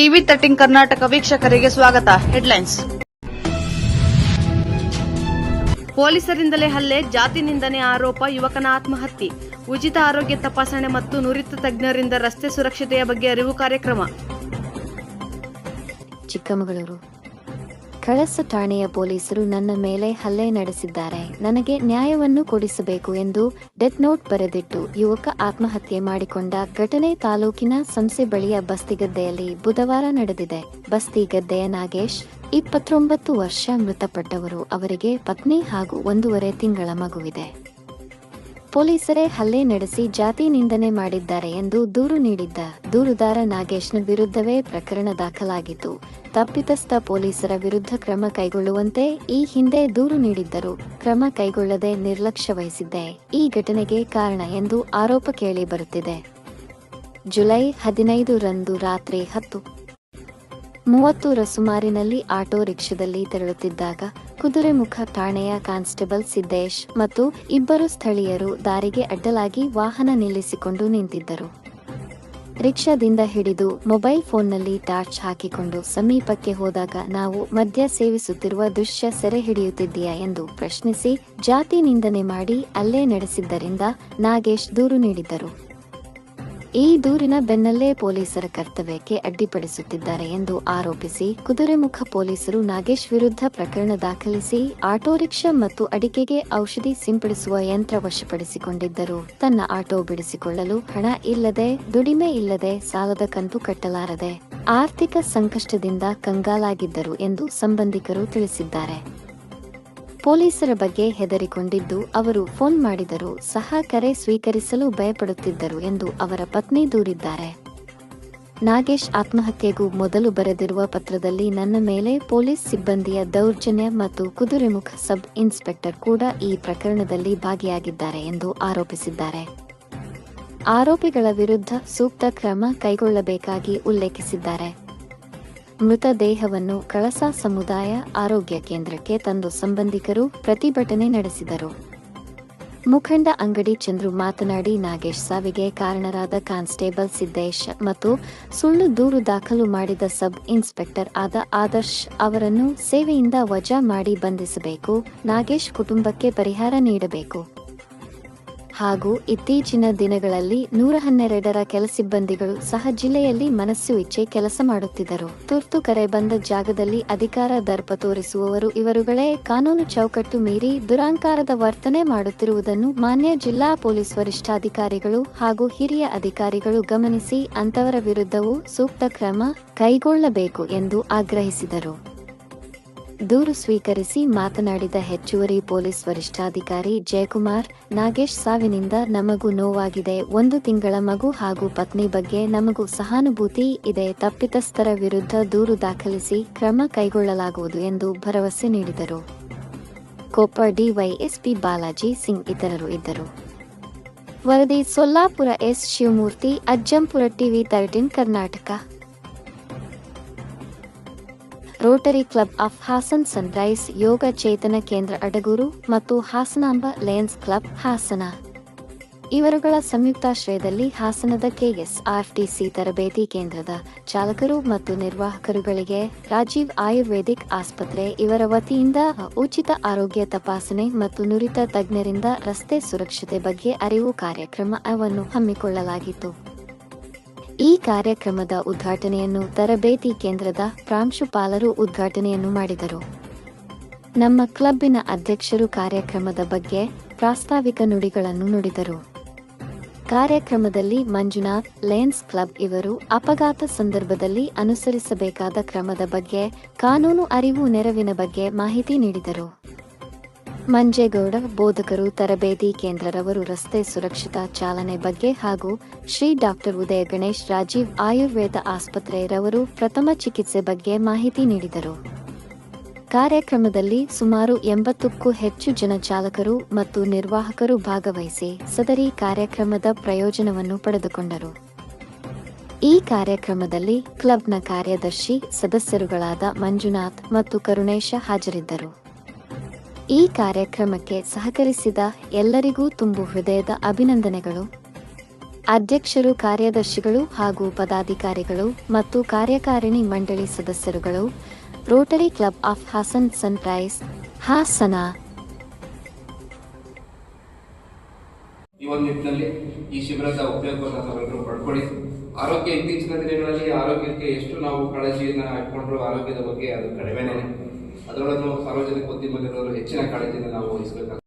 TV ತಟ್ಟಿಂಗ್ Karnataka ವೀಕ್ಷಕರಿಗೆ ಸ್ವಾಗತ headlines. ಪೊಲೀಸರಿಂದಲೇ ಹಲ್ಲೆ, ಜಾತಿ ನಿಂದನೆ ಆರೋಪ, ಯುವಕನ ಆತ್ಮಹತ್ಯೆ. ಉಚಿತ ಆರೋಗ್ಯ ತಪಾಸಣೆ ಮತ್ತು ನುರಿತ ತಜ್ಞರಿಂದ ರಸ್ತೆ ಸುರಕ್ಷತೆಯ ಬಗ್ಗೆ ಅರಿವು ಕಾರ್ಯಕ್ರಮ. ಚಿಕ್ಕಮಗಳೂರು. ಕಳಸ ಠಾಣೆಯ ಪೊಲೀಸರು ನನ್ನ ಮೇಲೆ ಹಲ್ಲೆ ನಡೆಸಿದ್ದಾರೆ. ನನಗೆ ನ್ಯಾಯವನ್ನು ಕೊಡಿಸಬೇಕು ಎಂದು ಡೆತ್ ನೋಟ್ ಬರೆದಿಟ್ಟು ಯುವಕ ಆತ್ಮಹತ್ಯೆ ಮಾಡಿಕೊಂಡ ಘಟನೆ ತಾಲೂಕಿನ ಸಂಸೆ ಬಳಿಯ ಬಸ್ತಿಗದ್ದೆಯಲ್ಲಿ ಬುಧವಾರ ನಡೆದಿದೆ. ಬಸ್ತಿಗದ್ದೆಯ ನಾಗೇಶ್, ಇಪ್ಪತ್ತೊಂಬತ್ತು ವರ್ಷ ಮೃತಪಟ್ಟವರು. ಅವರಿಗೆ ಪತ್ನಿ ಹಾಗೂ ಒಂದೂವರೆ ತಿಂಗಳ ಮಗುವಿದೆ. ಪೊಲೀಸರೇ ಹಲ್ಲೆ ನಡೆಸಿ ಜಾತಿ ನಿಂದನೆ ಮಾಡಿದ್ದಾರೆ ಎಂದು ದೂರು ನೀಡಿದ್ದ ದೂರುದಾರ ನಾಗೇಶ್ನ ವಿರುದ್ಧವೇ ಪ್ರಕರಣ ದಾಖಲಾಗಿತ್ತು. ತಪ್ಪಿತಸ್ಥ ಪೊಲೀಸರ ವಿರುದ್ಧ ಕ್ರಮ ಕೈಗೊಳ್ಳುವಂತೆ ಈ ಹಿಂದೆ ದೂರು ನೀಡಿದ್ದರು ಕ್ರಮ ಕೈಗೊಳ್ಳದೆ ನಿರ್ಲಕ್ಷ್ಯ ವಹಿಸಿದ್ದೆ ಈ ಘಟನೆಗೆ ಕಾರಣ ಎಂದು ಆರೋಪ ಕೇಳಿ ಬರುತ್ತಿದೆ. ಜುಲೈ ಹದಿನೈದು ರಂದು ರಾತ್ರಿ ಹತ್ತು ಮೂವತ್ತೂರ ಸುಮಾರಿನಲ್ಲಿ ಆಟೋ ರಿಕ್ಷಾದಲ್ಲಿ ತೆರಳುತ್ತಿದ್ದಾಗ ಕುದುರೆಮುಖ ಠಾಣೆಯ ಕಾನ್ಸ್ಟೇಬಲ್ ಸಿದ್ದೇಶ್ ಮತ್ತು ಇಬ್ಬರು ಸ್ಥಳೀಯರು ದಾರಿಗೆ ಅಡ್ಡಲಾಗಿ ವಾಹನ ನಿಲ್ಲಿಸಿಕೊಂಡು ನಿಂತಿದ್ದರು. ರಿಕ್ಷಾದಿಂದ ಹಿಡಿದು ಮೊಬೈಲ್ ಫೋನ್ನಲ್ಲಿ ಟಾರ್ಚ್ ಹಾಕಿಕೊಂಡು ಸಮೀಪಕ್ಕೆ ಹೋದಾಗ ನಾವು ಮದ್ಯ ಸೇವಿಸುತ್ತಿರುವ ದೃಶ್ಯ ಸೆರೆ ಹಿಡಿಯುತ್ತಿದ್ದೀಯಾ ಎಂದು ಪ್ರಶ್ನಿಸಿ ಜಾತಿ ನಿಂದನೆ ಮಾಡಿ ಅಲ್ಲೇ ನಡೆಸಿದ್ದರಿಂದ ನಾಗೇಶ್ ದೂರು ನೀಡಿದ್ದರು. ಈ ದೂರಿನ ಬೆನ್ನಲ್ಲೇ ಪೊಲೀಸರ ಕರ್ತವ್ಯಕ್ಕೆ ಅಡ್ಡಿಪಡಿಸುತ್ತಿದ್ದಾರೆ ಎಂದು ಆರೋಪಿಸಿ ಕುದುರೆಮುಖ ಪೊಲೀಸರು ನಾಗೇಶ್ ವಿರುದ್ಧ ಪ್ರಕರಣ ದಾಖಲಿಸಿ ಆಟೋ ರಿಕ್ಷಾ ಮತ್ತು ಅಡಿಕೆಗೆ ಔಷಧಿ ಸಿಂಪಡಿಸುವ ಯಂತ್ರ ವಶಪಡಿಸಿಕೊಂಡಿದ್ದರು. ತನ್ನ ಆಟೋ ಬಿಡಿಸಿಕೊಳ್ಳಲು ಹಣ ಇಲ್ಲದೆ, ದುಡಿಮೆ ಇಲ್ಲದೆ ಸಾಲದ ಕಂತು ಕಟ್ಟಲಾರದೆ ಆರ್ಥಿಕ ಸಂಕಷ್ಟದಿಂದ ಕಂಗಾಲಾಗಿದ್ದರು ಎಂದು ಸಂಬಂಧಿಕರು ತಿಳಿಸಿದ್ದಾರೆ. ಪೊಲೀಸರ ಬಗ್ಗೆ ಹೆದರಿಕೊಂಡಿದ್ದು ಅವರು ಫೋನ್ ಮಾಡಿದರೂ ಸಹ ಕರೆ ಸ್ವೀಕರಿಸಲು ಭಯಪಡುತ್ತಿದ್ದರು ಎಂದು ಅವರ ಪತ್ನಿ ದೂರಿದ್ದಾರೆ. ನಾಗೇಶ್ ಆತ್ಮಹತ್ಯೆಗೂ ಮೊದಲು ಬರೆದಿರುವ ಪತ್ರದಲ್ಲಿ ನನ್ನ ಮೇಲೆ ಪೊಲೀಸ್ ಸಿಬ್ಬಂದಿಯ ದೌರ್ಜನ್ಯ ಮತ್ತು ಕುದುರೆಮುಖ ಸಬ್ ಇನ್ಸ್ಪೆಕ್ಟರ್ ಕೂಡ ಈ ಪ್ರಕರಣದಲ್ಲಿ ಭಾಗಿಯಾಗಿದ್ದಾರೆ ಎಂದು ಆರೋಪಿಸಿದ್ದಾರೆ. ಆರೋಪಿಗಳ ವಿರುದ್ಧ ಸೂಕ್ತ ಕ್ರಮ ಕೈಗೊಳ್ಳಬೇಕಾಗಿ ಉಲ್ಲೇಖಿಸಿದ್ದಾರೆ. ಮೃತದೇಹವನ್ನು ಕಳಸಾ ಸಮುದಾಯ ಆರೋಗ್ಯ ಕೇಂದ್ರಕ್ಕೆ ತಂದು ಸಂಬಂಧಿಕರು ಪ್ರತಿಭಟನೆ ನಡೆಸಿದರು. ಮುಖಂಡ ಅಂಗಡಿ ಚಂದ್ರು ಮಾತನಾಡಿ, ನಾಗೇಶ್ ಸಾವಿಗೆ ಕಾರಣರಾದ ಕಾನ್ಸ್ಟೇಬಲ್ ಸಿದ್ದೇಶ್ ಮತ್ತು ಸುಳ್ಳು ದೂರು ದಾಖಲು ಮಾಡಿದ ಸಬ್ ಇನ್ಸ್ಪೆಕ್ಟರ್ ಆದ ಆದರ್ಶ್ ಅವರನ್ನು ಸೇವೆಯಿಂದ ವಜಾ ಮಾಡಿ ಬಂಧಿಸಬೇಕು, ನಾಗೇಶ್ ಕುಟುಂಬಕ್ಕೆ ಪರಿಹಾರ ನೀಡಬೇಕು. ಹಾಗೂ ಇತ್ತೀಚಿನ ದಿನಗಳಲ್ಲಿ ನೂರ ಹನ್ನೆರಡರ ಕೆಲ ಸಿಬ್ಬಂದಿಗಳು ಸಹ ಜಿಲ್ಲೆಯಲ್ಲಿ ಮನಸ್ಸು ಇಚ್ಛೆ ಕೆಲಸ ಮಾಡುತ್ತಿದ್ದರು. ತುರ್ತು ಕರೆ ಬಂದ ಜಾಗದಲ್ಲಿ ಅಧಿಕಾರ ದರ್ಪ ತೋರಿಸುವವರು ಇವರುಗಳೇ ಕಾನೂನು ಚೌಕಟ್ಟು ಮೀರಿ ದುರಾಂಕಾರದ ವರ್ತನೆ ಮಾಡುತ್ತಿರುವುದನ್ನು ಮಾನ್ಯ ಜಿಲ್ಲಾ ಪೊಲೀಸ್ ವರಿಷ್ಠಾಧಿಕಾರಿಗಳು ಹಾಗೂ ಹಿರಿಯ ಅಧಿಕಾರಿಗಳು ಗಮನಿಸಿ, ಅಂತವರ ವಿರುದ್ಧವೂ ಸೂಕ್ತ ಕ್ರಮ ಕೈಗೊಳ್ಳಬೇಕು ಎಂದು ಆಗ್ರಹಿಸಿದರು. ದೂರು ಸ್ವೀಕರಿಸಿ ಮಾತನಾಡಿದ ಹೆಚ್ಚುವರಿ ಪೊಲೀಸ್ ವರಿಷ್ಠಾಧಿಕಾರಿ ಜಯಕುಮಾರ್, ನಾಗೇಶ್ ಸಾವಿನಿಂದ ನಮಗೂ ನೋವಾಗಿದೆ. ಒಂದು ತಿಂಗಳ ಮಗು ಹಾಗೂ ಪತ್ನಿ ಬಗ್ಗೆ ನಮಗೂ ಸಹಾನುಭೂತಿ ಇದೆ. ತಪ್ಪಿತಸ್ಥರ ವಿರುದ್ಧ ದೂರು ದಾಖಲಿಸಿ ಕ್ರಮ ಕೈಗೊಳ್ಳಲಾಗುವುದು ಎಂದು ಭರವಸೆ ನೀಡಿದರು. ಕೊಪ್ಪ ಡಿವೈಎಸ್ಪಿ ಬಾಲಾಜಿ ಸಿಂಗ್ ಇತರರು ಇದ್ದರು. ವರದಿ Sollapura S Shivamurthy, Ajjampura TV thirteen Karnataka. Rotary Club of Hassan Sunrise Yoga Chetana Kendra Adaguru ಮತ್ತು ಹಾಸನಾಂಬ ಲಯನ್ಸ್ ಕ್ಲಬ್ ಹಾಸನ. ಇವರುಗಳ ಸಂಯುಕ್ತಾಶ್ರಯದಲ್ಲಿ ಹಾಸನದ ಕೆಎಸ್ಆರ್ಟಿಸಿ ತರಬೇತಿ ಕೇಂದ್ರದ ಚಾಲಕರು ಮತ್ತು ನಿರ್ವಾಹಕರುಗಳಿಗೆ ರಾಜೀವ್ ಆಯುರ್ವೇದಿಕ್ ಆಸ್ಪತ್ರೆ, ಇವರ ವತಿಯಿಂದ ಉಚಿತ ಆರೋಗ್ಯ ತಪಾಸಣೆ ಮತ್ತು ನುರಿತ ತಜ್ಞರಿಂದ ರಸ್ತೆ ಸುರಕ್ಷತೆ ಬಗ್ಗೆ ಅರಿವು ಕಾರ್ಯಕ್ರಮವನ್ನು ಹಮ್ಮಿಕೊಳ್ಳಲಾಗಿತ್ತು. ಈ ಕಾರ್ಯಕ್ರಮದ ಉದ್ಘಾಟನೆಯನ್ನು ತರಬೇತಿ ಕೇಂದ್ರದ ಪ್ರಾಂಶುಪಾಲರು ಉದ್ಘಾಟನೆಯನ್ನು ಮಾಡಿದರು. ನಮ್ಮ ಕ್ಲಬ್ಬಿನ ಅಧ್ಯಕ್ಷರು ಕಾರ್ಯಕ್ರಮದ ಬಗ್ಗೆ ಪ್ರಾಸ್ತಾವಿಕ ನುಡಿಗಳನ್ನು ನುಡಿದರು. ಕಾರ್ಯಕ್ರಮದಲ್ಲಿ ಮಂಜುನಾಥ್ ಲಯನ್ಸ್ ಕ್ಲಬ್ ಇವರು ಅಪಘಾತ ಸಂದರ್ಭದಲ್ಲಿ ಅನುಸರಿಸಬೇಕಾದ ಕ್ರಮದ ಬಗ್ಗೆ, ಕಾನೂನು ಅರಿವು ನೆರವಿನ ಬಗ್ಗೆ ಮಾಹಿತಿ ನೀಡಿದರು. ಮಂಜೇಗೌಡ, ಬೋಧಕರು, ತರಬೇತಿ ಕೇಂದ್ರರವರು, ರಸ್ತೆ ಸುರಕ್ಷತಾ ಚಾಲನೆ ಬಗ್ಗೆ ಹಾಗೂ ಶ್ರೀ ಡಾಕ್ಟರ್ ಉದಯ ಗಣೇಶ್, ರಾಜೀವ್ ಆಯುರ್ವೇದ ಆಸ್ಪತ್ರೆಯರವರು ಪ್ರಥಮ ಚಿಕಿತ್ಸೆ ಬಗ್ಗೆ ಮಾಹಿತಿ ನೀಡಿದರು. ಕಾರ್ಯಕ್ರಮದಲ್ಲಿ ಸುಮಾರು ಎಂಬತ್ತಕ್ಕೂ ಹೆಚ್ಚು ಜನ ಚಾಲಕರು ಮತ್ತು ನಿರ್ವಾಹಕರು ಭಾಗವಹಿಸಿ ಸದರಿ ಕಾರ್ಯಕ್ರಮದ ಪ್ರಯೋಜನವನ್ನು ಪಡೆದುಕೊಂಡರು. ಈ ಕಾರ್ಯಕ್ರಮದಲ್ಲಿ ಕ್ಲಬ್ನ ಕಾರ್ಯದರ್ಶಿ, ಸದಸ್ಯರುಗಳಾದ ಮಂಜುನಾಥ್ ಮತ್ತು ಕರುಣೇಶ ಹಾಜರಿದ್ದರು. ಈ ಕಾರ್ಯಕ್ರಮಕ್ಕೆ ಸಹಕರಿಸಿದ ಎಲ್ಲರಿಗೂ ತುಂಬು ಹೃದಯದ ಅಭಿನಂದನೆಗಳು. ಅಧ್ಯಕ್ಷರು, ಕಾರ್ಯದರ್ಶಿಗಳು ಹಾಗೂ ಪದಾಧಿಕಾರಿಗಳು ಮತ್ತು ಕಾರ್ಯಕಾರಿಣಿ ಮಂಡಳಿ ಸದಸ್ಯರುಗಳು, Rotary Club of Hassan Sunrise, Hassan ಈ ಒಂದು ನಿಟ್ಟಿನಲ್ಲಿ ಈ ಶಿಬಿರದ ಉಪಯೋಗವನ್ನು ತಾವೆಲ್ಲರೂ ಪಡ್ಕೊಳ್ಳಿ. ಆರೋಗ್ಯ ಇತ್ತೀಚಿನ ದಿನಗಳಲ್ಲಿ ಆರೋಗ್ಯಕ್ಕೆ ಎಷ್ಟು ನಾವು ಕಾಳಜಿಯನ್ನ ಇಟ್ಕೊಂಡ್ರು ಆರೋಗ್ಯದ ಬಗ್ಗೆ ಅದು ಕಡಿಮೆನೇ. ಅದರೊಳಗೂ ಸಾರ್ವಜನಿಕ ಉದ್ಯಮದಲ್ಲಿರೋರು ಹೆಚ್ಚಿನ ಕಾಳಜಿಯನ್ನು ನಾವು ವಹಿಸಬೇಕಾಗ್ತದೆ.